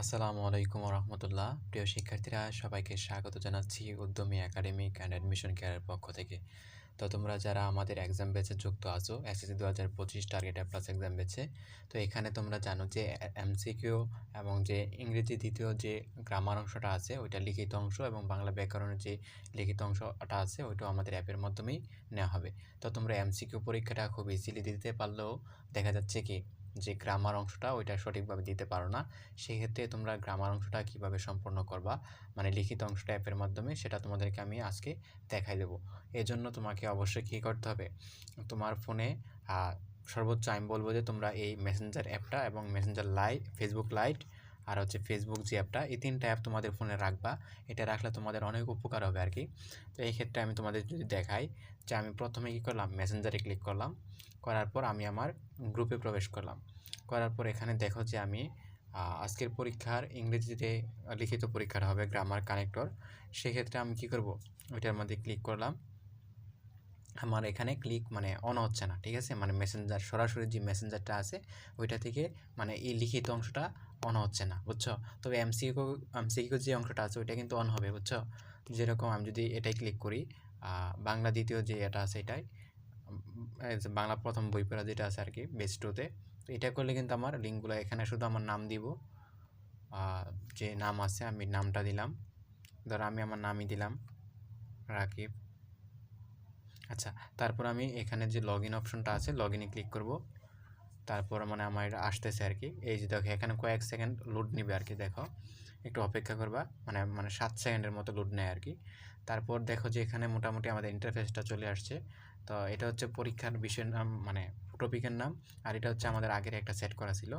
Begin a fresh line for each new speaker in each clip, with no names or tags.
আসসালামু আলাইকুম রহমতুল্লাহ প্রিয় শিক্ষার্থীরা, সবাইকে স্বাগত জানাচ্ছি উদ্যমী একাডেমিক অ্যান্ড অ্যাডমিশন কেয়ারের পক্ষ থেকে। তো তোমরা যারা আমাদের এক্সাম বেচে যুক্ত আছো, এসএসসি দু হাজার পঁচিশ টার্গেট প্লাস এক্সাম বেচে তো এখানে তোমরা জানো যে এমসিকিউ এবং যে ইংরেজি দ্বিতীয় যে গ্রামার অংশটা আছে, ওইটা লিখিত অংশ এবং বাংলা ব্যাকরণের যে লিখিত অংশটা আছে, ওইটাও আমাদের অ্যাপের মাধ্যমেই নেওয়া হবে। তো তোমরা এমসিকিউ পরীক্ষাটা খুব ইজিলি দিতে পারলেও দেখা যাচ্ছে কি যে গ্রামার অংশটা ওইটা সঠিকভাবে দিতে পারো না, সেক্ষেত্রে তোমরা গ্রামার অংশটা কীভাবে সম্পূর্ণ করবা মানে লিখিত অংশটা অ্যাপের মাধ্যমে, সেটা তোমাদেরকে আমি আজকে দেখাই দেবো। এজন্য জন্য তোমাকে অবশ্যই কী করতে হবে, তোমার ফোনে সর্বোচ্চ আমি বলব যে তোমরা এই মেসেঞ্জার অ্যাপটা এবং মেসেঞ্জার লাইট ফেসবুক লাইট আর হচ্ছে ফেসবুক যে অ্যাপটা এই তিনটা অ্যাপ তোমাদের ফোনে রাখবা। এটা রাখলে তোমাদের অনেক উপকার হবে আর কি। তো এই ক্ষেত্রে আমি তোমাদের যদি দেখাই, যে আমি প্রথমে কী করলাম? মেসেঞ্জারে ক্লিক করলাম। করার পর আমি আমার গ্রুপে প্রবেশ করলাম। করার পর এখানে দেখো যে আমি আজকের পরীক্ষার ইংরেজিতে লিখিত পরীক্ষাটা হবে গ্রামার কানেক্টর সেক্ষেত্রে আমি কি করব? ওইটার মধ্যে ক্লিক করলাম। আমার এখানে ক্লিক মানে অন হচ্ছে না, ঠিক আছে? মানে মেসেঞ্জার সরাসরি যে মেসেঞ্জারটা আছে, ওইটা থেকে মানে এই লিখিত অংশটা অন হচ্ছে না, বুঝছ? তবে এমসিকিউ এমসিকিউ যে অংশটা আছে, ওইটা কিন্তু অন হবে, বুঝছ? যেরকম আমি যদি এটাই ক্লিক করি বাংলা দ্বিতীয় যে এটা আছে এটাই বাংলা প্রথম বই পড়া যেটা আছে আর কি বেস টুতে তো এটা করলে কিন্তু আমার লিঙ্কগুলো এখানে শুধু আমার নাম দিব যে নাম আছে, আমি নামটা দিলাম। ধর আমি আমার নামই দিলাম, রাকিব। আচ্ছা তারপর আমি এখানে যে লগ ইন অপশনটা আছে লগ ইনে ক্লিক করব। তারপর মানে আমার এটা আসতেছে আর কি। এই যে দেখো, এখানে কয়েক সেকেন্ড লোড নেবে আর কি, দেখো। একটু অপেক্ষা করবা মানে মানে সাত সেকেন্ডের মতো লোড নেয় আর কি। তারপর দেখো যে এখানে মোটামুটি আমাদের ইন্টারফেসটা চলে আসছে। তো এটা হচ্ছে পরীক্ষার বিষয়ের নাম মানে টপিকের নাম, আর এটা হচ্ছে আমাদের আগের একটা সেট করা ছিল।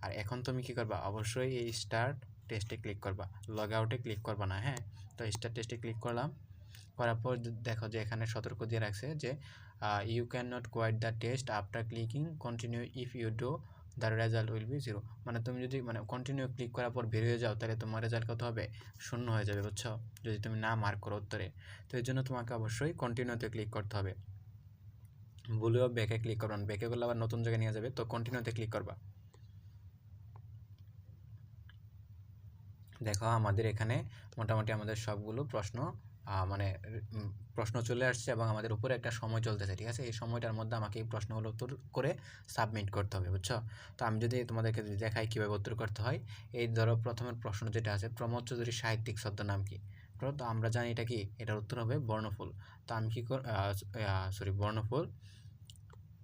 আর এখন তুমি কী করবা? অবশ্যই এই স্টার্ট টেস্টে ক্লিক করবা। লগ আউটে ক্লিক করবা না হ্যাঁ? তো স্টার্ট টেস্টে ক্লিক করলাম। করার পর দেখো যে এখানে সতর্ক দিয়ে রাখছে যে you can not quit the test after clicking continue if you do the result will be zero মানে তুমি যদি মানে কন্টিনিউ ক্লিক করার পর বেরিয়ে যাও, তাহলে তোমার রেজাল্ট কত হবে? শূন্য হয়ে যাবে, বুঝছ? যদি তুমি না মার্ক করো উত্তরে। তো এর জন্য তোমাকে অবশ্যই কন্টিনিউতে ক্লিক করতে হবে। ভুলেও ব্যাকে ক্লিক করবেন ব্যাকে করলে আবার নতুন জায়গায় নিয়ে যাবে, তো কন্টিনিউতে ক্লিক করবা। দেখো আমাদের এখানে মোটামুটি আমাদের সবগুলো প্রশ্ন মানে প্রশ্ন চলে আসছে এবং আমাদের উপরে একটা সময় চলতেছে, ঠিক আছে? এই সময়টার মধ্যে আমাকে এই প্রশ্নগুলো উত্তর করে সাবমিট করতে হবে, বুঝছ? তো আমি যদি তোমাদেরকে দেখাই কীভাবে উত্তর করতে হয়, এই ধরো প্রথমের প্রশ্ন যেটা আছে, প্রমোদ চৌধুরী সাহিত্যিক নাম কি? তো আমরা জানি এটা কি? এটার উত্তর হবে বর্ণফুল। তো আমি কী কর সরি বর্ণফুল।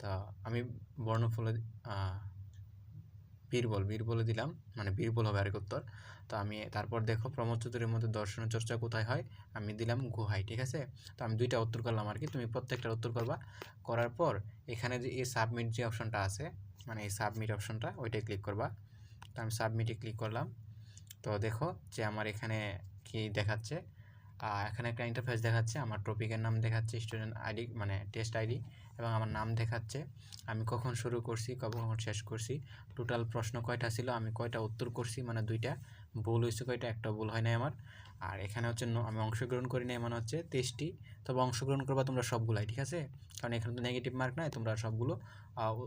তা আমি বর্ণফুলে বীরবল, বীরবলে দিলাম মানে বীরবল হবে আরেক উত্তর। তো আমি তারপর দেখো প্রমোদ চতুরের মধ্যে দর্শন চর্চা কোথায় হয়? আমি দিলাম গুহায়, ঠিক আছে? তো আমি দুইটা উত্তর করলাম আর কি। তুমি প্রত্যেকটা উত্তর করবা। করার পর এখানে যে এই সাবমিট যে অপশনটা আছে মানে এই সাবমিট অপশনটা ওইটাই ক্লিক করবা। তো আমি সাবমিটে ক্লিক করলাম। তো দেখো যে আমার এখানে কি দেখাচ্ছে? এখানে একটা ইন্টারফেস দেখাচ্ছে, আমার টপিকের নাম দেখাচ্ছে স্টুডেন্ট আইডি মানে টেস্ট আইডি এবং আমার নাম দেখাচ্ছে। আমি কখন শুরু করছি, কখন শেষ করছি? টোটাল প্রশ্ন কয়টা ছিল? আমি কয়টা উত্তর করছি? মানে দুইটা। ভুল হয়েছে কয়টা? একটা ভুল হয় নাই আমার। আর এখানে হচ্ছে আমি অংশগ্রহণ করি নাই মানে হচ্ছে তেইশটি। তবে অংশগ্রহণ করবা তোমরা সবগুলাই, ঠিক আছে? কারণ এখানে তো নেগেটিভ মার্ক নাই, তোমরা সবগুলো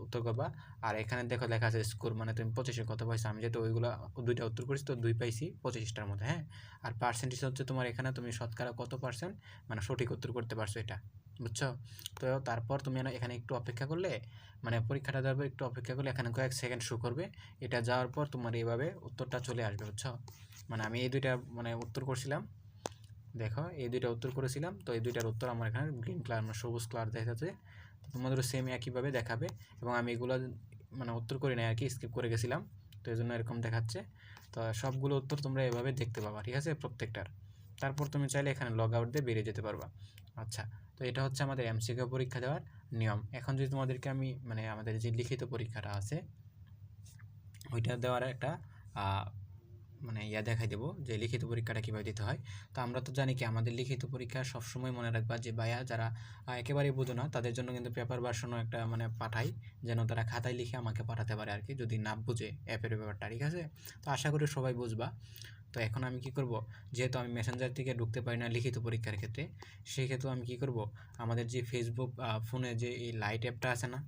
উত্তর করবা। আর এখানে দেখো লেখা আছে স্কোর মানে তুমি পঁচিশে কত পাইছো আমি যেহেতু ওইগুলো, দুইটা উত্তর করেছি, তো দুই পাইছি পঁচিশটার মধ্যে হ্যাঁ? আর পার্সেন্টেজ হচ্ছে তোমার এখানে তুমি শতকরা কত পার্সেন্ট মানে সঠিক উত্তর করতে পারছ এটা। বুঝছ? তো তারপর তুমি এখানে একটু অপেক্ষা করলে মানে পরীক্ষাটা দেওয়ার একটু অপেক্ষা করলে এখানে কয়েক সেকেন্ড শো করবে। এটা যাওয়ার পর তোমার এইভাবে উত্তরটা চলে আসবে, বুঝছ? মানে আমি এই দুইটা মানে উত্তর করছিলাম। দেখো, এই দুইটা উত্তর করেছিলাম, তো এই দুইটার উত্তর আমার এখানে গ্রিন কালার মানে সবুজ কালার দেখাচ্ছে। তোমাদেরও সেম একইভাবে দেখাবে এবং আমি এগুলো মানে উত্তর করি নাই আর কি স্কিপ করে গেছিলাম। তো এই জন্য এরকম দেখাচ্ছে। তো সবগুলো উত্তর তোমরা এভাবে দেখতে পাবা, ঠিক আছে? প্রত্যেকটার। তারপর তুমি চাইলে এখানে লগ আউট দিয়ে বেরিয়ে যেতে পারবা। আচ্ছা তো এটা হচ্ছে আমাদের এমসিকিউ পরীক্ষা দেওয়ার নিয়ম। এখন যদি তোমাদেরকে আমি মানে আমাদের যে লিখিত পরীক্ষাটা আছে, ওইটা দেওয়ার একটা মানে ইয়া দেখাই দেবো যে লিখিত পরীক্ষাটা কীভাবে দিতে হয়। তো আমরা তো জানি কি, আমাদের লিখিত পরীক্ষা সবসময় মনে রাখবা যে ভাইয়া যারা একেবারেই বুঝো না, তাদের জন্য কিন্তু পেপার ভার্সনও একটা মানে পাঠাই, যেন তারা খাতায় লিখে আমাকে পাঠাতে পারে আর কি যদি না বুঝে অ্যাপের ব্যাপারটা, ঠিক আছে? তো আশা করি সবাই বুঝবা। তো এখন আমি কি করব, যেহেতু আমি মেসেঞ্জার থেকে ঢুকতে পারি না লিখিত পরীক্ষার ক্ষেত্রে, সেক্ষেত্রে আমি কি করব, আমাদের যে ফেসবুক ফোনে যে এই লাইট অ্যাপটা আছে না,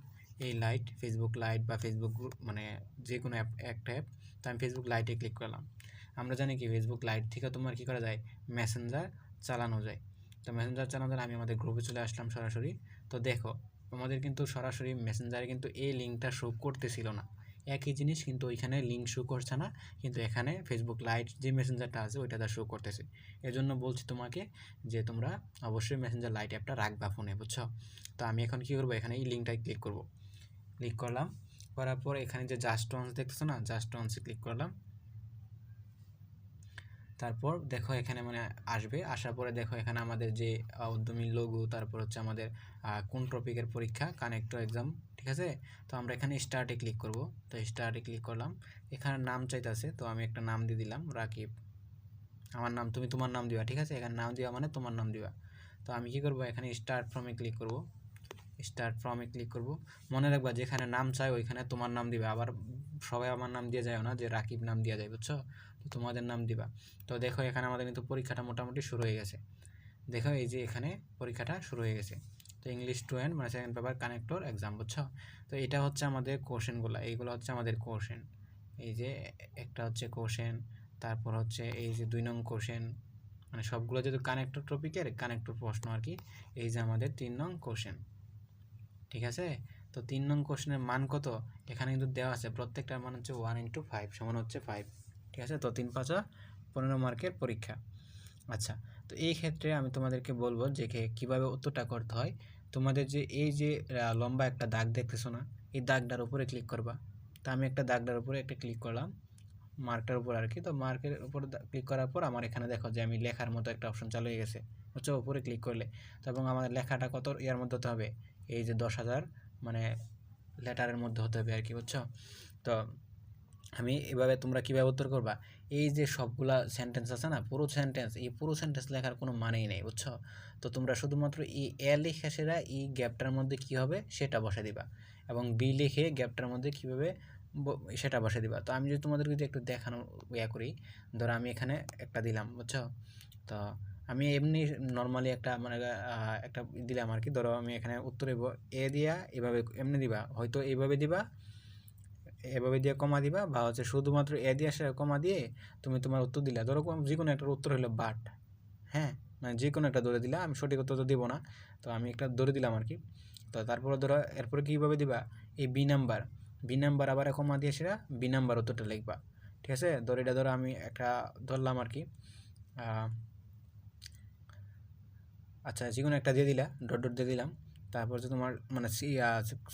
এই লাইট ফেসবুক লাইট বা ফেসবুক মানে যে কোনো অ্যাপ একটা অ্যাপ তো আমি ফেসবুক লাইটে ক্লিক করলাম। আমরা জানি কি ফেসবুক লাইট থেকে তোমার কী করা যায়? মেসেঞ্জার চালানো যায়। তো মেসেঞ্জার চালানো জন্য আমি আমাদের গ্রুপে চলে আসলাম সরাসরি। তো দেখো, তোমাদের কিন্তু সরাসরি মেসেঞ্জারে কিন্তু এই লিঙ্কটা শো করতেছিল না। একই জিনিস কিন্তু ওইখানে লিঙ্ক শো করছে না, কিন্তু এখানে ফেসবুক লাইট যে মেসেঞ্জারটা আছে, ওইটা তার শো করতেছে। এজন্য বলছি তোমাকে যে তোমরা অবশ্যই মেসেঞ্জার লাইট অ্যাপটা রাখবা ফোনে, বুঝছ? তো আমি এখন কী করব? এখানে এই লিঙ্কটায় ক্লিক করব। ক্লিক করলাম। করার পর এখানে যে জাস্ট ওয়ান্স দেখতেছো না জাস্ট ওয়ান্সে ক্লিক করলাম। তারপর দেখো এখানে মানে আসবে। আসার পরে দেখো এখানে আমাদের যে উদ্যমী লঘু তারপর হচ্ছে আমাদের কোন টপিকের পরীক্ষা কানেক্টর এক্সাম ঠিক আছে? তো আমরা এখানে স্টার্টে ক্লিক করব। তো স্টার্টে ক্লিক করলাম। এখানে নাম চাইতেছে, তো আমি একটা নাম দিয়ে দিলাম, রাকিব। আমার নাম, তুমি তোমার নাম দিবা, ঠিক আছে? এখানে নাম দিবা মানে তোমার নাম দিবা। তো আমি কি করব? এখানে স্টার্ট ফ্রমে ক্লিক করব। স্টার্ট ফ্রমে ক্লিক করব। মনে রাখবা, যেখানে নাম চাই ওইখানে তোমার নাম দিবে। আবার সবাই আমার নাম দিয়ে যায় না, যে রাকিব নাম দিয়ে যায়, বুঝছ? তো তোমাদের নাম দিবা। তো দেখো, এখানে আমাদের কিন্তু পরীক্ষাটা মোটামুটি শুরু হয়ে গেছে। দেখো, এই যে এখানে পরীক্ষাটা শুরু হয়ে গেছে। তো ইংলিশ টু এন্ড মানে সেকেন্ড পেপার কানেক্টর এক্সাম বুঝছ? তো এটা হচ্ছে আমাদের কোশ্চেনগুলো এইগুলো হচ্ছে আমাদের কোশ্চেন এই যে একটা হচ্ছে কোশ্চেন তারপর হচ্ছে এই যে দুই নং কোশ্চেন মানে সবগুলো যেহেতু কানেক্টর টপিকের কানেক্টর প্রশ্ন আর কি, এই যে আমাদের তিন নং কোশ্চেন ঠিক আছে? তো তিন নং কোশ্চেনের মান কত? এখানে কিন্তু দেওয়া আছে প্রত্যেকটার মান হচ্ছে ওয়ান ইন্টু ফাইভ সমান হচ্ছে ফাইভ ঠিক আছে? তো তিন পাঁচা পনেরো মার্কের পরীক্ষা। আচ্ছা তো এই ক্ষেত্রে আমি তোমাদেরকে বলব যে কীভাবে উত্তরটা করতে হয়। তোমাদের যে, এই যে লম্বা একটা দাগ দেখতেছো না? এই দাগটার উপরে ক্লিক করবা। তো আমি একটা দাগটার উপরে একটা ক্লিক করলাম। মার্কটার উপর আর কি। তো মার্কের উপর ক্লিক করার পর আমার এখানে দেখো যে আমি লেখার মতো একটা অপশন চালু হয়ে গেছে। হচ্ছে উপরে ক্লিক করলে। তো এবং আমার লেখাটা কত, ইয়ার মধ্যে হবে? এই যে দশ হাজার মানে লেটারের মধ্যে হতে হবে আর কি, বুঝছ? তো আমি এভাবে তোমরা কীভাবে উত্তর করবা? এই যে সবগুলা সেন্টেন্স আছে না, পুরো সেন্টেন্স এই পুরো সেন্টেন্স লেখার কোনো মানেই নেই, বুঝছ? তো তোমরা শুধুমাত্র এই এ লিখে সেরা এই গ্যাপটার মধ্যে কী হবে? সেটা বসে দিবা। এবং বি লিখে গ্যাপটার মধ্যে কীভাবে সেটা বসে দিবা। তো আমি যদি তোমাদের যদি একটু দেখানো ইয়া করি, ধরো আমি এখানে একটা দিলাম, বুঝছ? তো আমি এমনি নর্মালি একটা মানে একটা দিলাম আর কি ধরো আমি এখানে উত্তরে এ দিয়া এভাবে, এমনি দিবা। হয়তো এইভাবে দিবা, এভাবে দিয়ে কমা দিবা, বা হচ্ছে শুধুমাত্র এ দিয়ে আসে কমা দিয়ে তুমি তোমার উত্তর দিলা। ধরো যে কোনো একটা উত্তর হলো বাট হ্যাঁ? মানে যে কোনো একটা ধরে দিলা, আমি সঠিক উত্তর তো দিব না। তো আমি একটা ধরে দিলাম আর কি তো তারপরে ধরো, এরপরে কীভাবে দিবা? এই বি নাম্বার বি নাম্বার আবার কমা দিয়ে সেটা বি নাম্বার উত্তরটা লিখবা। ঠিক আছে? ধরো এটা ধরো আমি একটা ধরলাম আর কি আচ্ছা যে কোনো একটা দিয়ে দিলা, ডট ডট দিয়ে দিলাম। তারপর যে তোমার মানে সি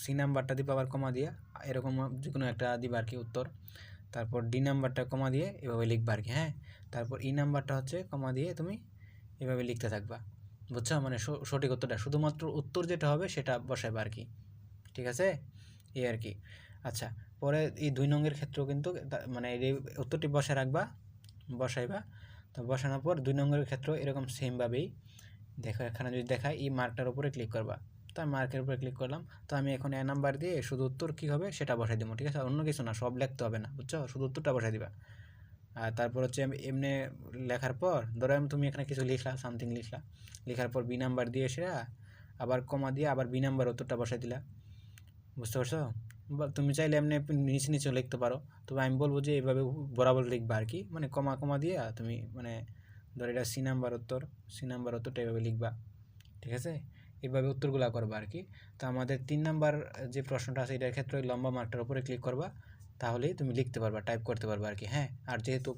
সি নাম্বারটা দিবা আবার কমা দিয়ে, এরকম যে কোনো একটা দিবা আর কি উত্তর। তারপর ডি নাম্বারটা কমা দিয়ে এভাবে লিখবা আর কি হ্যাঁ? তারপর ই নাম্বারটা হচ্ছে কমা দিয়ে তুমি এভাবে লিখতে থাকবা। বুঝছ? মানে সঠিক উত্তরটা, শুধুমাত্র উত্তর যেটা হবে সেটা বসাইবা আর কি ঠিক আছে? এই আর কি আচ্ছা পরে এই দুই নঙ্গের ক্ষেত্রেও কিন্তু মানে এই উত্তরটি বসায় রাখবা, বসাইবা। তো বসানোর পর দুই নম্বরের ক্ষেত্রেও এরকম সেমভাবেই দেখো, এখানে যদি দেখায় এই মার্কটার উপরে ক্লিক করবা। তো আমি মার্কের উপরে ক্লিক করলাম। তো আমি এখন এ নাম্বার দিয়ে শুধু উত্তর কী হবে সেটা বসাই দেবো, ঠিক আছে? অন্য কিছু না, সব লিখতে হবে না, বুঝছ? শুধু উত্তরটা বসাই দিবা। আর তারপর হচ্ছে এমনি লেখার পর, ধরো আমি তুমি এখানে কিছু লিখলা সামথিং লিখলা। লেখার পর বি নাম্বার দিয়ে সেরা আবার কমা দিয়ে আবার বি নাম্বার উত্তরটা বসাই দিলা। বুঝতে পারছ? তুমি চাইলে এমনি নিচে নিচে লিখতে পারো। তবে আমি বলব যে এইভাবে বরাবর লিখবা আর কি। মানে কমা কমা দিয়ে তুমি মানে ধর এটা সি নাম্বার উত্তর, সি নাম্বার উত্তরটা এভাবে লিখবা, ঠিক আছে? এইভাবে উত্তরগুলো করবা আর কি তো আমাদের তিন নাম্বার যে প্রশ্নটা আছে, এটার ক্ষেত্রে লম্বা মার্কটার উপরে ক্লিক করবা, তাহলেই তুমি লিখতে পারবা টাইপ করতে পারবা আর কি হ্যাঁ? আর যেহেতু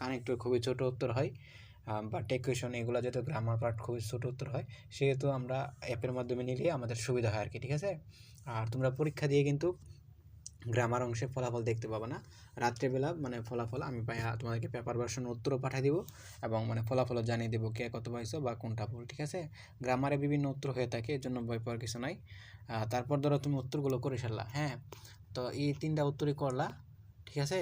কানেক্টর খুবই ছোট উত্তর হয় বা টেকুয়েশন এগুলো যেহেতু গ্রামার পার্ট খুবই ছোট উত্তর হয়, সেহেতু আমরা অ্যাপের মাধ্যমে নিলে আমাদের সুবিধা হয় আর কি ঠিক আছে? আর তোমরা পরীক্ষা দিয়ে কিন্তু গ্রামার অংশে ফলাফল দেখতে পাবো না। রাত্রেবেলা মানে ফলাফল আমি তোমাদেরকে পেপার ভার্সন উত্তরও পাঠিয়ে দিব এবং মানে ফলাফলও জানিয়ে দেবো কে কত পাইছো বা কোনটা ভুল, ঠিক আছে? গ্রামারে বিভিন্ন উত্তর হয়ে থাকে এর জন্য ভয় পাওয়ার কিছু নাই। তারপর ধরো তুমি উত্তরগুলো করে সারলা হ্যাঁ? তো এই তিনটা উত্তরই করলা, ঠিক আছে?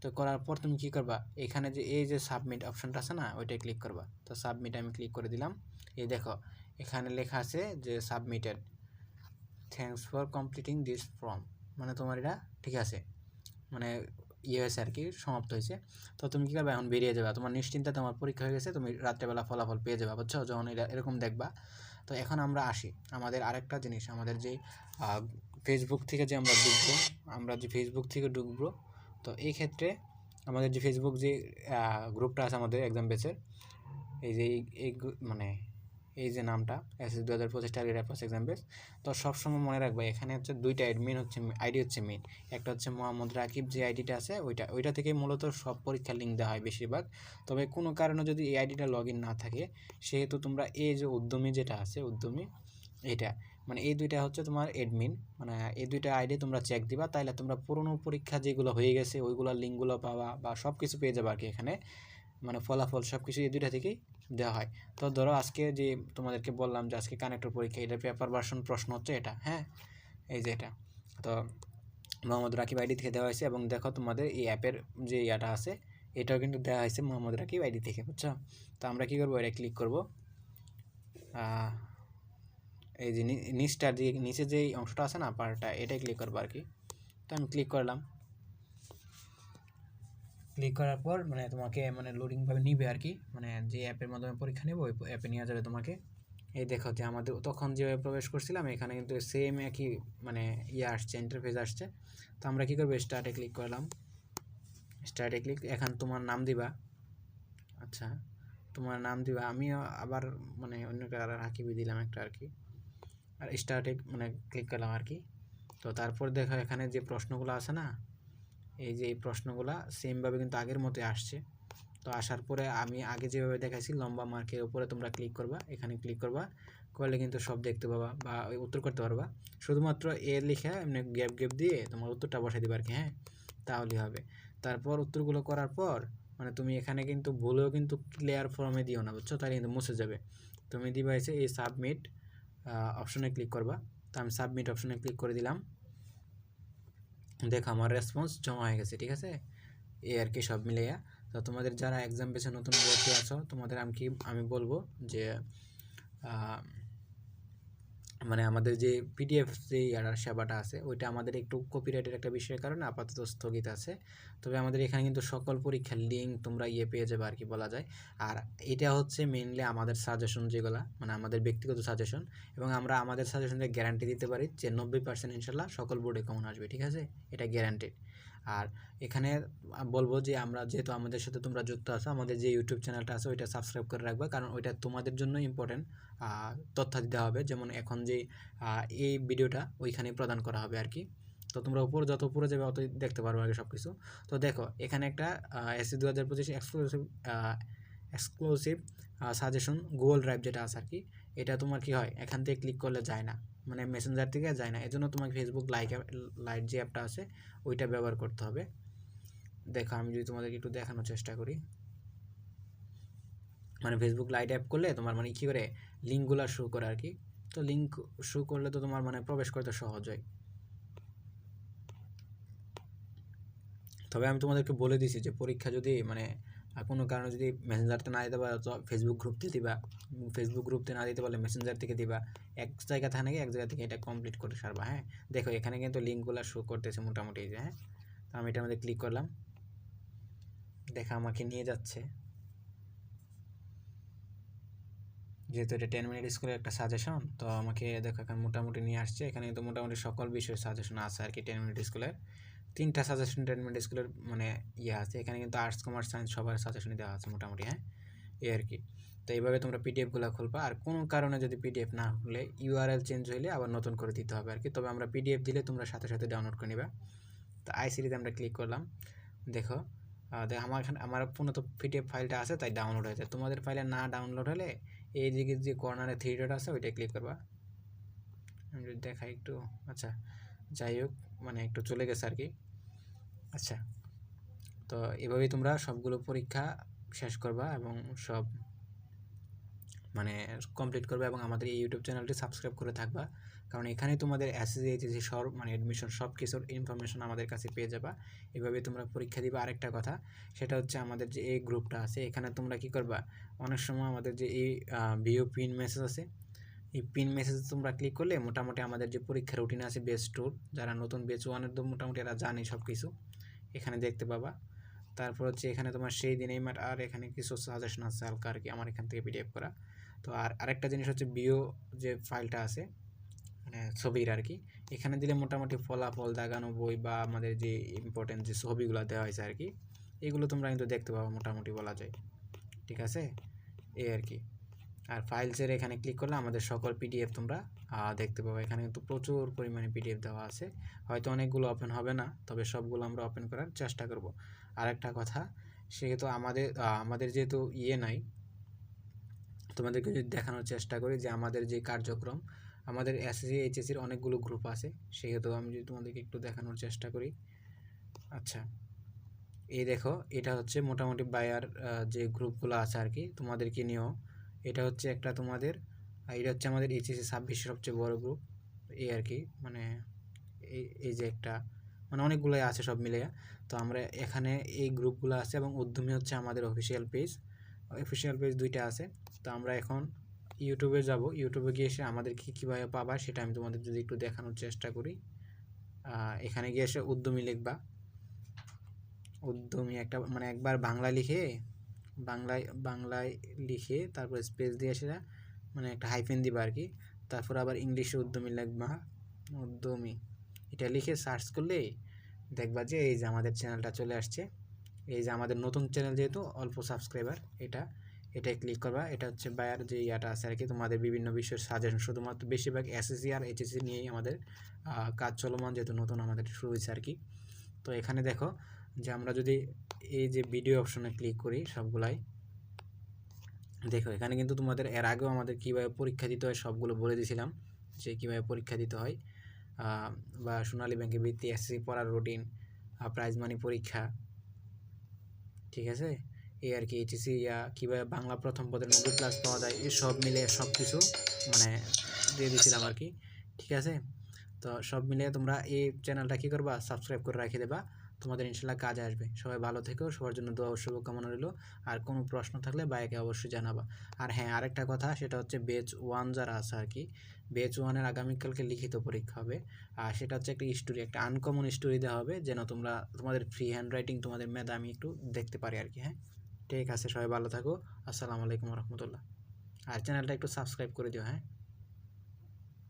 তো করার পর তুমি কী করবা? এখানে যে এই যে সাবমিট অপশনটা আছে না ওইটাই ক্লিক করবা। তো সাবমিট আমি ক্লিক করে দিলাম। এই দেখো, এখানে লেখা আছে যে submitted thanks for completing this form মানে তোমার এটা ঠিক আছে। মানে ইয়ে হয়েছে আর কি, সমাপ্ত হয়েছে। তো তুমি কী করবে এখন বেরিয়ে যাবে? তোমার নিশ্চিন্তে তোমার পরীক্ষা হয়ে গেছে, তুমি রাত্রেবেলা ফলাফল পেয়ে যাবে, বুঝছ? যখন এটা এরকম দেখবা। তো এখন আমরা আসি। আমাদের আরেকটা জিনিস, আমাদের যে ফেসবুক থেকে যে আমরা ঢুকবো, আমরা যে ফেসবুক থেকে ঢুকবো,
তো এই ক্ষেত্রে আমাদের যে ফেসবুক যে গ্রুপটা আছে আমাদের এক্সাম বেসের এই যে এই মানে এই যে নামটা এস দু হাজার পঁচিশ টার্গেট অ্যাপ্লাস এক্সাম বেস তো সবসময় মনে রাখবে, এখানে হচ্ছে দুইটা অ্যাডমিন হচ্ছে আইডি হচ্ছে মেন একটা হচ্ছে মোহাম্মদ রাকিব, যে আইডিটা আছে, ওইটা ওইটা থেকে মূলত সব পরীক্ষার লিঙ্ক দেওয়া হয় বেশিরভাগ। তবে কোনো কারণে যদি এই আইডিটা লগ না থাকে, সেহেতু তোমরা এই যে উদ্যমী যেটা আছে, উদ্যমী, এটা মানে এই দুইটা হচ্ছে তোমার এডমিন মানে এই দুইটা আইডি তোমরা চেক দিবা, তাইলে তোমরা পুরনো পরীক্ষা যেগুলো হয়ে গেছে, ওইগুলোর লিঙ্কগুলো পাবা বা সব কিছু পেয়ে যাবা আর কি এখানে। মানে ফলাফল সব কিছু এই দুইটা থেকেই দেওয়া হয়। তো ধরো আজকে যে তোমাদেরকে বললাম যে আজকে কানেক্টর পরীক্ষা, এটা পেপার ভার্সন প্রশ্ন হচ্ছে এটা হ্যাঁ? এই যে এটা। তো মোহাম্মদ রাকিব আইডি থেকে দেওয়া হয়েছে এবং দেখো তোমাদের এই অ্যাপের যে ইয়াটা আছে, এটাও কিন্তু দেওয়া হয়েছে মোহাম্মদ রাকিব আইডি থেকে, বুঝছ? তো আমরা কী করব? এটা ক্লিক করব। এই যে নিচটার যে নিচে যে অংশটা আছে না পার্টটা, এটাই ক্লিক করব আর কি। তো আমি ক্লিক করলাম। ক্লিক করার পর মানে তোমাকে মানে লোডিংভাবে নিবে আর কি মানে যে অ্যাপের মাধ্যমে পরীক্ষা নেব, ওই অ্যাপে নিয়ে যাবে তোমাকে। এই দেখো যে আমাদের তখন যেভাবে প্রবেশ করছিলাম, এখানে কিন্তু সেম একই মানে ইয়ে আসছে ইন্টারফেস আসছে। তো আমরা কী করব? স্টার্টে ক্লিক করলাম। স্টার্টে ক্লিক এখন তোমার নাম দিবা। আচ্ছা তোমার নাম দিবা। আমিও আবার মানে অন্য কারও রাকিবই দিলাম একটা আর কি আর স্টার্টে মানে ক্লিক করলাম আর কি তো তারপর দেখো এখানে যে প্রশ্নগুলো আছে না এই যে এই প্রশ্নগুলো সেমভাবে কিন্তু আগের মতোই আসছে। তো আসার পরে আমি আগে যেভাবে দেখাইছি লম্বা মার্কের উপরে তোমরা ক্লিক করবা, এখানে ক্লিক করবা, করলে কিন্তু সব দেখতে পাবা বা উত্তর করতে পারবা। শুধুমাত্র এ লিখে এমনি গ্যাপ গ্যাপ দিয়ে তোমার উত্তরটা বসাই দিবা আর কি হ্যাঁ? তাহলেই হবে। তারপর উত্তরগুলো করার পর মানে তুমি এখানে কিন্তু ভুলেও কিন্তু ক্লিয়ার ফর্মে দিও না, বুঝছ? তাহলে কিন্তু মুছে যাবে। তুমি এসে এই সাবমিট অপশনে ক্লিক করবা। তো আমি সাবমিট অপশনে ক্লিক করে দিলাম। দেখো আমার রেসপন্স জমা হয়ে গেছে, ঠিক আছে? এই আর কি সব মিলে তো তোমাদের যারা এক্সাম পেছে নতুন ভর্তি আছো, তোমাদের আমি কি, আমি বলব যে মানে আমাদের যে পিডিএফ যে ইয়ার সেবাটা আছে, ওইটা আমাদের একটু কপিরাইটের একটা বিষয়ের কারণে আপাতত স্থগিত আছে। তবে আমাদের এখানে কিন্তু সকল পরীক্ষার লিঙ্ক তোমরা ইয়ে পেয়ে যাবে আর কি বলা যায়। আর এটা হচ্ছে মেনলি আমাদের সাজেশন যেগুলা মানে আমাদের ব্যক্তিগত সাজেশন এবং আমরা আমাদের সাজেশনকে গ্যারান্টি দিতে পারি যে নব্বই পার্সেন্ট ইনশাল্লাহ সকল বোর্ডে কমন আসবে, ঠিক আছে? এটা গ্যারান্টেড আর এখানে বলব যে আমরা যেহেতু আমাদের সাথে তোমরা যুক্ত আছো, আমাদের যে ইউটিউব চ্যানেলটা আছে ওইটা সাবস্ক্রাইব করে রাখবে। কারণ ওইটা তোমাদের জন্য ইম্পর্টেন্ট তথ্য দিতে হবে। যেমন এখন যে এই ভিডিওটা ওইখানে প্রদান করা হবে আর কি। তো তোমরা উপর, যত উপরে যাবে অত দেখতে পারবে আগে সব কিছু তো দেখো, এখানে একটা এসি দু হাজার পঁচিশ exclusive exclusive suggestion Google drive যেটা আছে আর কি, এটা তোমার কি হয়? এখান থেকে ক্লিক করলে যায় না। মানে মেসেঞ্জার থেকে যায় না। এজন্য তোমাকে ফেসবুক লাইক লাইট যে অ্যাপটা আছে, ওইটা ব্যবহার করতে হবে। দেখো, আমি যদি তোমাদেরকে একটু দেখানোর চেষ্টা করি। মানে ফেসবুক লাইট অ্যাপ করলে তোমার মানে কী করে লিঙ্কগুলো শো করে আর কি। তো লিঙ্ক শো করলে তো তোমার মানে প্রবেশ করতে সহজ হয়। তবে আমি তোমাদেরকে বলে দিছি যে পরীক্ষা যদি মানে আহ, কোনো কারণে যদি মেসেঞ্জারতে না দিতে পারো তো ফেসবুক গ্রুপতে দিবা। ফেসবুক গ্রুপতে না দিতে পারলে মেসেঞ্জার থেকে দিবা। এক জায়গা থাকে এক জায়গা থেকে এটা কমপ্লিট করে সারবা হ্যাঁ? দেখো এখানে কিন্তু লিঙ্কগুলো শো করতেছে মোটামুটি যে হ্যাঁ? তো আমি এটার মধ্যে ক্লিক করলাম। দেখা আমাকে নিয়ে যাচ্ছে। যেহেতু এটা টেন মিনিট স্কুলের একটা সাজেশন তো আমাকে দেখো এখানে মোটামুটি নিয়ে আসছে। এখানে কিন্তু মোটামুটি সকল বিষয়ে সাজেশন আছে আর কি টেন মিনিট স্কুলের তিনটা সাজেশন টেন স্কুলের মানে ইয়ে আছে। এখানে কিন্তু আর্টস কমার্স সায়েন্স সবার সাজেশনই দেওয়া আছে মোটামুটি হ্যাঁ? এই আর কি। তো এইভাবে তোমরা পিডিএফগুলো খুলবা। আর কোনো কারণে যদি পিডিএফ না হলে ইউআরএল চেঞ্জ হইলে আবার নতুন করে দিতে হবে আর কি। তবে আমরা পিডিএফ দিলে তোমরা সাথে সাথে ডাউনলোড করে নিবা। তো আইসিডিতে আমরা ক্লিক করলাম। দেখো দেখ আমার এখানে আমার ফোনে তো পিডিএফ ফাইলটা আছে, তাই ডাউনলোড হয়েছে। তোমাদের ফাইলে না ডাউনলোড হলে এই দিকে যে কর্নারে থ্রি ডট আছে ওইটা ক্লিক করবা। আমি যদি দেখাই একটু আচ্ছা। যাই হোক মানে একটু চলে গেছে আর কি। আচ্ছা তো এভাবেই তোমরা সবগুলো পরীক্ষা শেষ করবা এবং সব মানে কমপ্লিট করবে এবং আমাদের এই ইউটিউব চ্যানেলটি সাবস্ক্রাইব করে থাকবা। কারণ এখানে তোমাদের এসএসসি সব মানে অ্যাডমিশন সব কিছুর ইনফরমেশন আমাদের কাছে পেয়ে যাবা। এভাবে তোমরা পরীক্ষা দিবা আরেকটা কথা, সেটা হচ্ছে আমাদের যে এই গ্রুপটা আছে, এখানে তোমরা কি করবা? অনেক সময় আমাদের যে এই ভিও পিন মেসেজ আছে এই পিন মেসেজে তোমরা ক্লিক করলে মোটামুটি আমাদের যে পরীক্ষার রুটিন আছে বেস টুর যারা নতুন বেচ ওয়ানের তো মোটামুটি এরা জানে সব কিছু এখানে দেখতে পাবা। তারপর হচ্ছে এখানে তোমার সেই দিনেই ম্যাট আর এখানে কিছু সাজেশন আছে হালকা আর কি, আমার এখান থেকে পিডিএফ করা। তো আর আরেকটা জিনিস হচ্ছে বিও যে ফাইলটা আছে মানে ছবির আর কি, এখানে দিলে মোটামুটি ফলাফল, দাগানো বই বা আমাদের যে ইম্পর্টেন্ট যে ছবিগুলো দেওয়া হয়েছে আর কি, এগুলো তোমরা কিন্তু দেখতে পাবো মোটামুটি বলা যায়। ঠিক আছে? এই আর কি। আর ফাইলসের এখানে ক্লিক করলে আমাদের সকল পিডিএফ তোমরা দেখতে পাবো। এখানে কিন্তু প্রচুর পরিমাণে পিডিএফ দেওয়া আছে। হয়তো অনেকগুলো ওপেন হবে না, তবে সবগুলো আমরা ওপেন করার চেষ্টা করব। আর একটা কথা, সেহেতু আমাদের আমাদের যেহেতু ইয়ে নাই, তোমাদেরকে যদি দেখানোর চেষ্টা করি যে আমাদের যে কার্যক্রম, আমাদের এসএসসি এইচএসসির অনেকগুলো গ্রুপ আছে, সেহেতু আমি যদি তোমাদেরকে একটু দেখানোর চেষ্টা করি। আচ্ছা এই দেখো, এটা হচ্ছে মোটামুটি বায়ার যে গ্রুপগুলো আছে আর কি, তোমাদেরকে নিয়েও। এটা হচ্ছে একটা তোমাদের, আর এটা হচ্ছে আমাদের এইচএসসি ছাব্বিশের সবচেয়ে বড় গ্রুপ এই আর কি মানে এই এই যে একটা মানে অনেকগুলোই আছে সব মিলে তো আমরা এখানে এই গ্রুপগুলো আছে এবং উদ্যমী হচ্ছে আমাদের অফিসিয়াল পেজ অফিসিয়াল পেজ দুইটা আছে। তো আমরা এখন ইউটিউবে যাব। ইউটিউবে গিয়ে এসে আমাদের কী কীভাবে পাবা সেটা আমি তোমাদের যদি একটু দেখানোর চেষ্টা করি। এখানে গিয়ে এসে উদ্যমী লিখবা। উদ্যমী একটা মানে একবার বাংলা লিখে বাংলায় বাংলায় লিখে তারপর স্পেস দিয়ে সেটা মানে একটা হাইফেন দিবা আর কি তারপর আবার ইংলিশে উদ্যমী লিখবা। উদ্যমী। এটা লিখে সার্চ করলে দেখবা যে এই যে আমাদের চ্যানেলটা চলে আসছে। এই যে আমাদের নতুন চ্যানেল যেহেতু, অল্প সাবস্ক্রাইবার এটা এটাই ক্লিক করবা। এটা হচ্ছে বায়ার যে ইয়াটা আছে আর কি তোমাদের বিভিন্ন বিষয়ের সাজেশন শুধুমাত্র বেশিরভাগ এসএসসি আর এইচএসসি নিয়েই আমাদের কাজ চলমান, যেহেতু নতুন আমাদের শুরু হয়েছে আর কি তো এখানে দেখো যে আমরা যদি এই যে ভিডিও অপশনে ক্লিক করি সবগুলাই, দেখো এখানে কিন্তু তোমাদের এর আগেও আমাদের কীভাবে পরীক্ষা দিতে হয় সবগুলো বলে দিয়েছিলাম যে কীভাবে পরীক্ষা দিতে হয়। বা সোনালী ব্যাংকে বৃত্তি এসএসসি পড়ার রুটিন প্রাইজ মানি পরীক্ষা, ঠিক আছে? এই আর কি এইচএসসি ইয়া কীভাবে বাংলা প্রথম পদের নব্বই ক্লাস পাওয়া যায় এই সব মিলে সব কিছু মানে দিয়ে দিয়েছিলাম আর কি, ঠিক আছে? তো সব মিলে তোমরা এই চ্যানেলটা কী করবা? সাবস্ক্রাইব করে রাখে দেবা। তোমাদের ইনশাল্লাহ কাজ আসবে। সবাই ভালো থেকো, সবার জন্য দোয়া শুভকামনা রইল। আর কোনো প্রশ্ন থাকলে বাইকে অবশ্যই জানাবা। আর হ্যাঁ আরেকটা কথা, সেটা হচ্ছে বেচ ওয়ান যারা আছে আর কি বেচ ওয়ানের আগামীকালকে লিখিত পরীক্ষা হবে। আর সেটা হচ্ছে একটা স্টোরি একটা আনকমন স্টোরি দেওয়া হবে, যেন তোমরা, তোমাদের ফ্রি হ্যান্ড রাইটিং তোমাদের মেধা আমি একটু দেখতে পারি আর কি হ্যাঁ? ঠিক আছে, সবাই ভালো থাকো। আসসালামু আলাইকুম রহমতুল্লাহ। আর চ্যানেলটা একটু সাবস্ক্রাইব করে দিও হ্যাঁ?